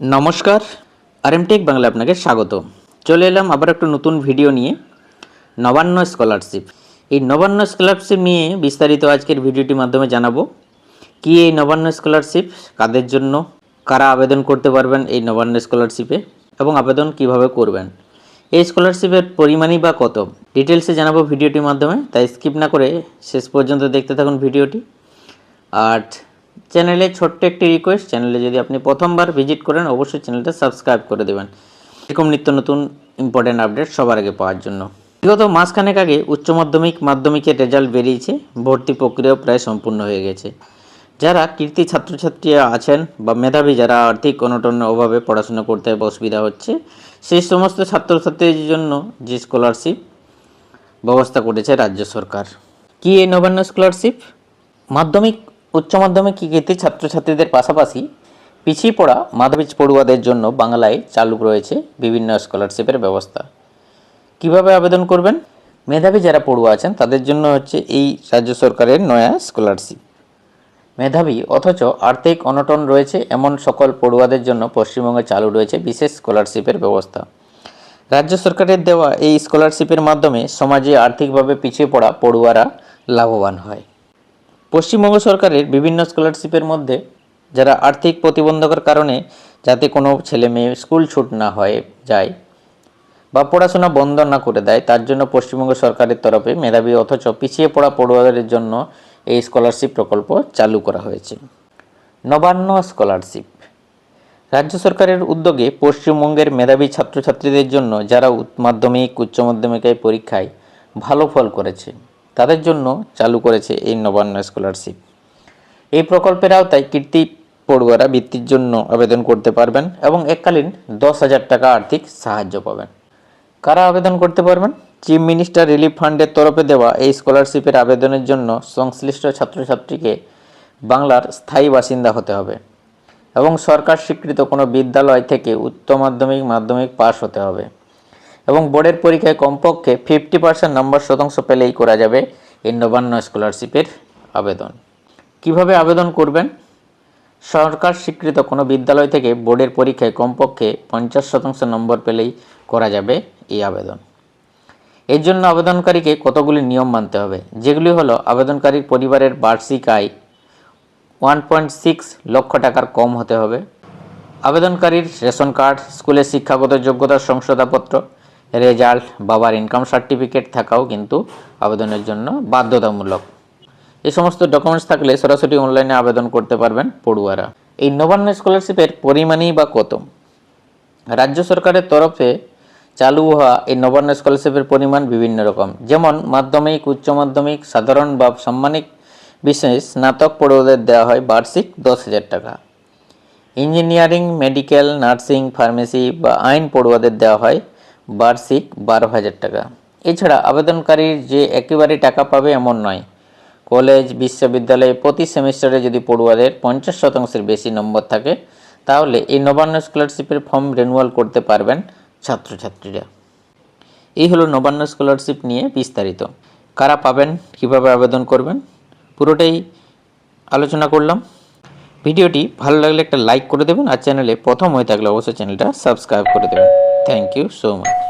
নমস্কার আরএমটেক বাংলা আপনাকে স্বাগত। চলে এলাম আবার একটা নতুন ভিডিও নিয়ে, নবান্ন স্কলারশিপ এই নবান্ন স্কলারশিপ নিয়ে বিস্তারিত আজকের ভিডিওটির মাধ্যমে জানাব, কি এই নবান্ন স্কলারশিপ কাদের জন্য, কারা আবেদন করতে পারবেন এই নবান্ন স্কলারশিপে এবং আবেদন কীভাবে করবেন। এই স্কলারশিপের পরিমাণই বা কত? ডিটেলসে জানাব ভিডিওটির মাধ্যমে, তাই স্কিপ না করে শেষ পর্যন্ত দেখতে থাকুন ভিডিওটি আর চ্যানেলে ছোট্ট একটি রিকোয়েস্ট চ্যানেলে যদি আপনি প্রথমবার ভিজিট করেন, অবশ্যই চ্যানেলটা সাবস্ক্রাইব করে দেবেন। এরকম নিত্য নতুন ইম্পর্টেন্ট আপডেট সবার আগে পাওয়ার জন্য। বিগত মাসখানেক আগে উচ্চ মাধ্যমিক, মাধ্যমিকের রেজাল্ট বেরিয়েছে, ভর্তি প্রক্রিয়াও প্রায় সম্পূর্ণ হয়ে গেছে। যারা কীর্তি ছাত্রছাত্রীরা আছেন বা মেধাবী, যারা আর্থিক অনটনের অভাবে পড়াশোনা করতে অসুবিধা হচ্ছে, সেই সমস্ত ছাত্রছাত্রীদের জন্য যে স্কলারশিপ ব্যবস্থা করেছে রাজ্য সরকার। কি এই নবান্ন স্কলারশিপ মাধ্যমিক উচ্চ মাধ্যমিক কৃতি ছাত্রছাত্রীদের পাশাপাশি পিছিয়ে পড়া মাধ্যমিক পড়ুয়াদের জন্য বাংলায় চালু রয়েছে বিভিন্ন স্কলারশিপের ব্যবস্থা। কীভাবে আবেদন করবেন? মেধাবী যারা পড়ুয়া আছেন, তাদের জন্য হচ্ছে এই রাজ্য সরকারের নয়া স্কলারশিপ। মেধাবী অথচ আর্থিক অনটন রয়েছে, এমন সকল পড়ুয়াদের জন্য পশ্চিমবঙ্গে চালু রয়েছে বিশেষ স্কলারশিপের ব্যবস্থা। রাজ্য সরকারের দেওয়া এই স্কলারশিপের মাধ্যমে সমাজে আর্থিকভাবে পিছিয়ে পড়া পড়ুয়ারা লাভবান হয়। পশ্চিমবঙ্গ সরকারের বিভিন্ন স্কলারশিপের মধ্যে যারা আর্থিক প্রতিবন্ধকের কারণে যাতে কোনো ছেলে মেয়ে স্কুল ছুট না হয়ে, যায় বা পড়াশোনা বন্ধ না করে দেয়, তার জন্য পশ্চিমবঙ্গ সরকারের তরফে মেধাবী অথচ পিছিয়ে পড়া পড়ুয়াদের জন্য এই স্কলারশিপ প্রকল্প চালু করা হয়েছে। নবান্ন স্কলারশিপ। রাজ্য সরকারের উদ্যোগে পশ্চিমবঙ্গের মেধাবী ছাত্রছাত্রীদের জন্য যারা মাধ্যমিক, উচ্চ মাধ্যমিকের পরীক্ষায় ভালো ফল করেছে। তাদের জন্য চালু করেছে এই নবান্ন স্কলারশিপ। এই প্রকল্পের আওতায় কীর্তি পড়ুয়ারা বৃত্তির জন্য আবেদন করতে পারবেন এবং এককালীন দশ হাজার টাকা আর্থিক সাহায্য পাবেন। কারা আবেদন করতে পারবেন? চিফ মিনিস্টার রিলিফ ফান্ডের তরফে দেওয়া এই স্কলারশিপের আবেদনের জন্য সংশ্লিষ্ট ছাত্রছাত্রীকে বাংলার স্থায়ী বাসিন্দা হতে হবে এবং সরকার স্বীকৃত কোনো বিদ্যালয় থেকে উচ্চ মাধ্যমিক মাধ্যমিক পাশ হতে হবে। এবং বোর্ডের পরীক্ষায় কমপক্ষে ফিফটি পার্সেন্ট নম্বর শতাংশ পেলেই করা যাবে এই নবান্ন স্কলারশিপের আবেদন। কীভাবে আবেদন করবেন? সরকার স্বীকৃত কোনো বিদ্যালয় থেকে বোর্ডের পরীক্ষায় কমপক্ষে পঞ্চাশ শতাংশ নম্বর পেলেই করা যাবে এই আবেদন। এর জন্য আবেদনকারীকে কতগুলি নিয়ম মানতে হবে? যেগুলি হলো, আবেদনকারীর পরিবারের বার্ষিক আয় ওয়ান পয়েন্ট সিক্স লক্ষ টাকার কম হতে হবে, আবেদনকারীর রেশন কার্ড, স্কুলের শিক্ষাগত যোগ্যতার শংসাপত্র রেজাল্ট বাবার ইনকাম সার্টিফিকেট থাকাও কিন্তু আবেদনের জন্য বাধ্যতামূলক। এই সমস্ত ডকুমেন্টস থাকলে সরাসরি অনলাইনে আবেদন করতে পারবেন পড়ুয়ারা। এই নবান্ন স্কলারশিপের পরিমাণই বা কত? রাজ্য সরকারের তরফে চালু হওয়া এই নবান্ন স্কলারশিপের পরিমাণ বিভিন্ন রকম। যেমন মাধ্যমিক, উচ্চ মাধ্যমিক, সাধারণ বা সাম্মানিক বিশেষ স্নাতক পড়ুয়াদের দেওয়া হয় বার্ষিক দশ হাজার টাকা। ইঞ্জিনিয়ারিং, মেডিকেল, নার্সিং, ফার্মেসি বা আইন পড়ুয়াদের দেওয়া হয় বার্ষিক বারো হাজার টাকা। এছাড়া আবেদনকারীর যে একেবারে টাকা পাবে এমন নয়। কলেজ, বিশ্ববিদ্যালয়ে প্রতি সেমিস্টারে যদি পড়ুয়াদের পঞ্চাশ শতাংশের বেশি নম্বর থাকে, তাহলে এই নবান্ন স্কলারশিপের ফর্ম রেনুয়াল করতে পারবেন ছাত্রছাত্রীরা। এই হলো নবান্ন স্কলারশিপ নিয়ে বিস্তারিত। কারা পাবেন, কীভাবে আবেদন করবেন, পুরোটাই আলোচনা করলাম। ভিডিওটি ভালো লাগলে একটা লাইক করে দেবেন আর চ্যানেলে প্রথম হয়ে থাকলে অবশ্যই চ্যানেলটা সাবস্ক্রাইব করে দেবেন। Thank you so much.